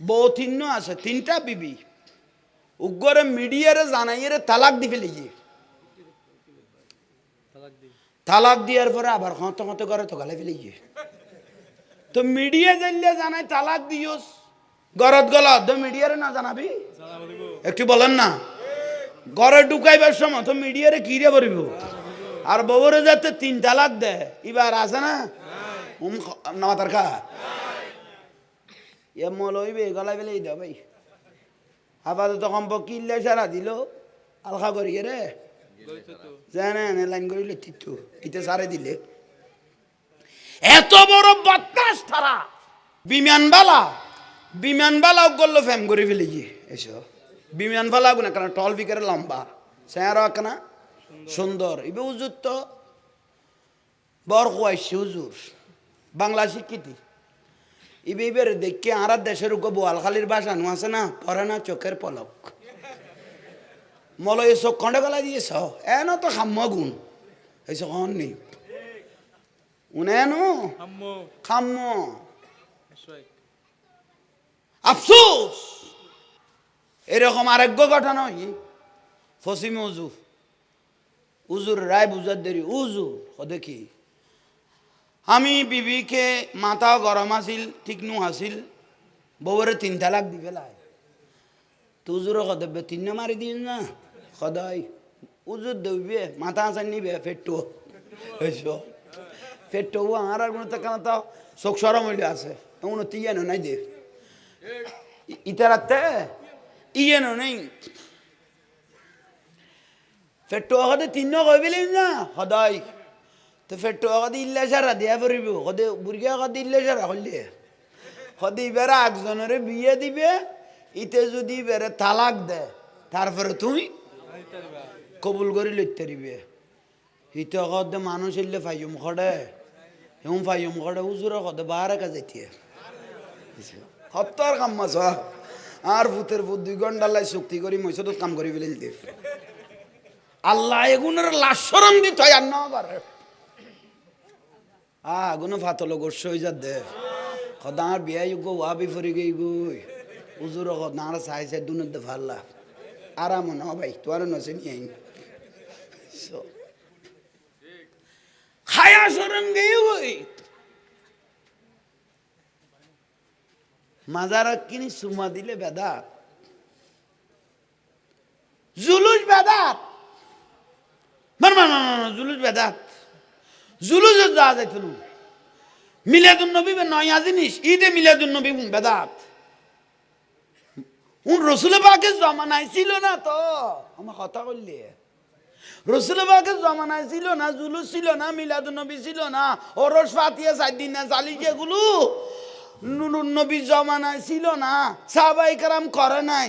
বউ তিন্ন আছে তিনটা বিবি। উগ্রে মিডিয়ারে জানাইয়ে তালাক দি ফেলিয়ে তালাক দিয়ার পরে আবার হতে হতে করে তো গালে ফেলিয়ে তো মিডিয়া জানলে জানাই তালাক দিওস গরত গলা, তো মিডিয়ারে না জানাবি? একটু বলেন না। ঘরে ঢুকাইবার সময় তো মিডিয়ারে কিরে পড়িব আর বউরে যাতে তিন তালাক দেয়। এবার আছে না? উম, নামাতার খা। এ মল হইবে গলাই বেলে দাও ভাই। আপাতত সম্পর্ক ইল্লে সারা দিল, আলখা করিয়ে রে। জানে না লাইন করে লিখিত ইতে সারে দিলে। এত বড় বাতাস তারা। বিমানবালা বিমানবালা গল্ল ফ্যাম করে ফেলে গিয়ে এসো। বিমানবালা গুনা কারণ টল ফিকারে লম্বা। স্যার না? সুন্দর। ইবে উজুর তো? বর হুজুর। বাংলা শিক্ষিতি। ইবে ইবের দেখে আর দেশের উগো বোয়ালখালির ভাষা নো আছে না? পরে না চোখের পলক। মল এই চোখ খন্ডে গলা দিয়েছ এন তো খাম্য গুণ। এই চোখ নেই উনেনো আশ্রয় আফসোস! এরকম আরেক ঘটনা হই। ফসিম উজু। উজুর রায় বুঝার দেরি। উজু দেখি। আমি বিবিকে মাথা গরম আছিল ঠিক নু আছিল। বউরে তিন তালাক দি ফেলায় তো উজুর কদবে তিন মারি দিন না সদাই উজুর দেবে মাথা আসান নিবে, ফেটটো। এসো ফেটটো আর আর কোনো তাকানা তাও চোখ সরম হইলে আছে। এমন তিয়ানো নাই দে। ইতারাতে ইয়েনো নেই ফেটটো হতে তিন কইবিলি না সদাই তো ফেটটো হতে ইল্লা সারা দিয়া ফুরিব সদে বুড়িয়া হতে ইল্লা সারা হইলে সদে এবারে একজনের বিয়ে দিবে ইতে যদি এবারে তালাক দে তারপরে তুই কবুল করে লইতে দিবে ইতে কদে মানুষ ইল্লে ফাইম খড়ে হেম ফাইম খড়ে উজুরে কদে বারে কাজাইতে সত্তর কাম মাছ আর ভূতের ভূত দুই ঘণ্টা লাই চুক্তি করি মহিষত কাম করি ফেলে দিতে আল্লাহ এগুনের লাশরম দিত আর না আ গুনো ফাতল গোস্ব হয়ে যা দে। খদা আর বিয়াই গো ওয়া বি ফরি গই গই উজুর খদ না আর সাই সাই দুনের দে ফাল্লা আরাম না ভাই তোর নসে খায়া সরম গই গই মাজারা কিনি সুমা দিলে বেদাত। জুলুস বেদাত। জুলুস বেদাত। জুলুস যা যাইতো মিলাদুন নবী নয়া জিনিস, ঈদে মিলাদুন নবী বেদাত। উন রসুল পাকে জমানায় ছিল না তো, আমার কথা বললি রসুল পাকে জমানায় ছিল না, জুলুস ছিল না, মিলাদুন ছিল না, ওরস ফাতিয়া সাত দিন না চালি যেগুলো নুরুন ছিল না সাহাবাই কারাম করে নাই।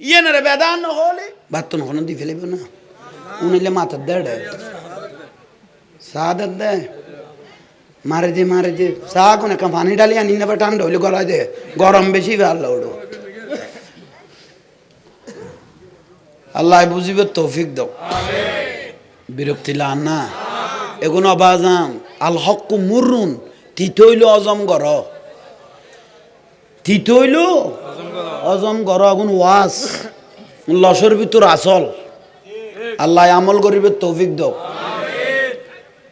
ইয়ে বেদান হলে বাত তো কোনো দি ফেলিব না উনিলে মাথার দেড় সাদাত দে মারে যে মারে যে সা কোন পানি ডালি আনি না ঠান্ডা হইলে গলা দে গরম বেশি ভালো ওড়ো আল্লাহ বুঝিবে তৌফিক দাও বিরক্তি লান না এগুলো অবাজান আল হক মুরুন তিতইল অজম গর তিতইল অজম গর আগুন ওয়াস লসর ভিতর আসল। আল্লাহ আমল করিবে তৌফিক দাও।